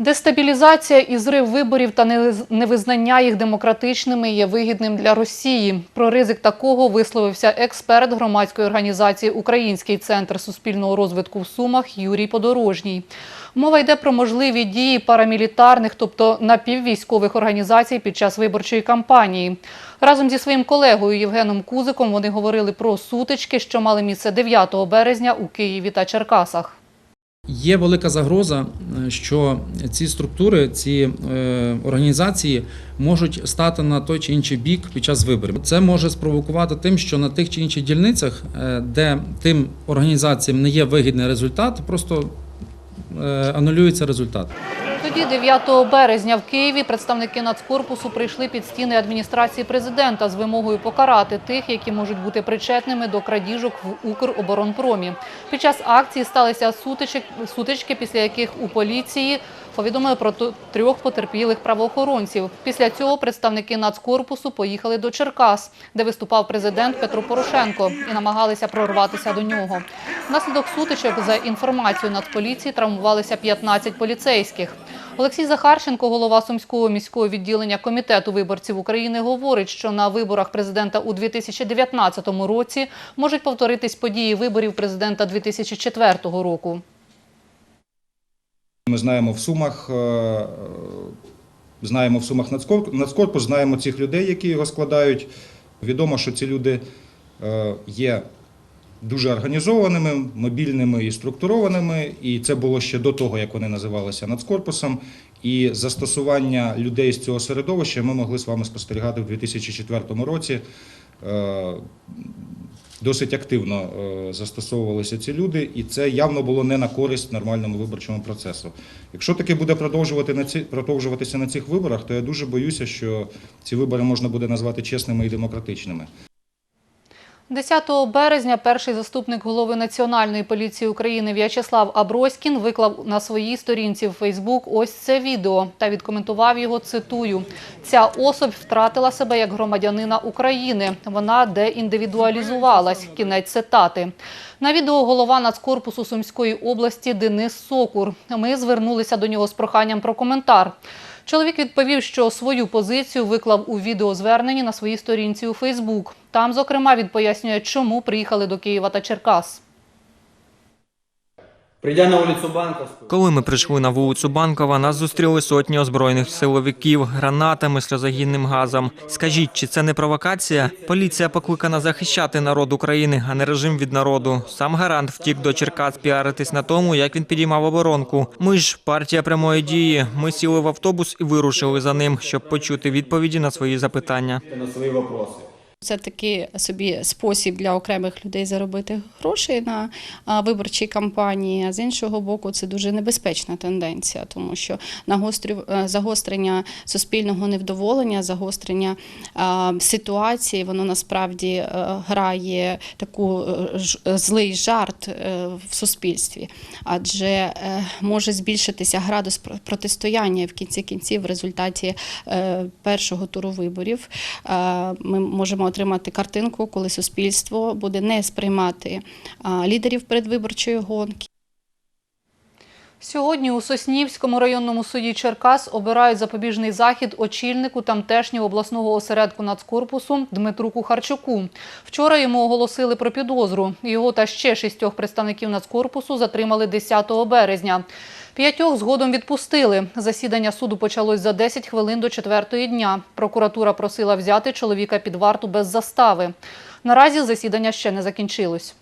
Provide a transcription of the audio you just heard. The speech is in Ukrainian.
Дестабілізація і зрив виборів та невизнання їх демократичними є вигідним для Росії. Про ризик такого висловився експерт громадської організації Український центр суспільного розвитку в Сумах Юрій Подорожній. Мова йде про можливі дії парамілітарних, тобто напіввійськових організацій під час виборчої кампанії. Разом зі своїм колегою Євгеном Кузиком вони говорили про сутички, що мали місце 9 березня у Києві та Черкасах. Є велика загроза, е, що ці структури, ці е, організації можуть стати на той чи інший бік під час виборів. Це може спровокувати тим, що на тих чи інших дільницях, е, де тим організаціям не є вигідний результат, просто анулюється результат. Тоді, 9 березня в Києві, представники Нацкорпусу прийшли під стіни адміністрації президента з вимогою покарати тих, які можуть бути причетними до крадіжок в Укроборонпромі. Під час акції сталися сутички, сутички, після яких у поліції повідомили про трьох потерпілих правоохоронців. Після цього представники Нацкорпусу поїхали до Черкас, де виступав президент Петро Порошенко, і намагалися прорватися до нього. Внаслідок сутичок, за інформацією Нацполіції, травмувалися 15 поліцейських. Олексій Захарченко, голова Сумського міського відділення Комітету виборців України, говорить, що на виборах президента у 2019 році можуть повторитись події виборів президента 2004 року. Ми знаємо в Сумах, е, знаємо в Сумах Нацкор- Нацкорпус, знаємо цих людей, які його складають. Відомо, що ці люди е, є дуже організованими, мобільними і структурованими. І це було ще до того, як вони називалися Нацкорпусом. І застосування людей з цього середовища ми могли з вами спостерігати в 2004 році. Е, Досить активно е, застосовувалися ці люди, і це явно було не на користь нормальному виборчому процесу. Якщо таке буде продовжувати на ці продовжуватися на цих виборах, то я дуже боюся, що ці вибори можна буде назвати чесними і демократичними. 10 березня перший заступник голови Національної поліції України В'ячеслав Аброськін виклав на своїй сторінці в Фейсбук ось це відео та відкоментував його, цитую. «Ця особь втратила себе як громадянина України. Вона деіндивідуалізувалась». Кінець цитати. На відео голова Нацкорпусу Сумської області Денис Сокур. Ми звернулися до нього з проханням про коментар. Чоловік відповів, що свою позицію виклав у відеозверненні на своїй сторінці у Фейсбук. Там, зокрема, він пояснює, чому приїхали до Києва та Черкас. Прийдя на вулицю Банковську, Коли ми прийшли на вулицю Банкова, нас зустріли сотні озброєних силовиків, гранатами, сльозогінним газом. Скажіть, чи це не провокація? Поліція покликана захищати народ України, а не режим від народу. Сам гарант втік до Черкас піаритись на тому, як він підіймав оборонку. Ми ж партія прямої дії. Ми сіли в автобус і вирушили за ним, щоб почути відповіді на свої запитання. на свої вопроси. Це такий собі спосіб для окремих людей заробити гроші на виборчій кампанії. А з іншого боку, це дуже небезпечна тенденція, тому що е, загострення суспільного невдоволення, загострення ситуації, воно насправді е, грає таку е, злий жарт в суспільстві, адже може збільшитися градус про- протистояння в кінці кінців в результаті першого туру виборів. Ми можемо отримати картинку, коли суспільство буде не сприймати лідерів передвиборчої гонки. Сьогодні у Соснівському районному суді Черкас обирають запобіжний захід очільнику тамтешнього обласного осередку Нацкорпусу Дмитру Кухарчуку. Вчора йому оголосили про підозру. Його та ще шістьох представників Нацкорпусу затримали 10 березня. П'ятьох згодом відпустили. Засідання суду почалось за 10 хвилин до четвертої дня. Прокуратура просила взяти чоловіка під варту без застави. Наразі засідання ще не закінчилось.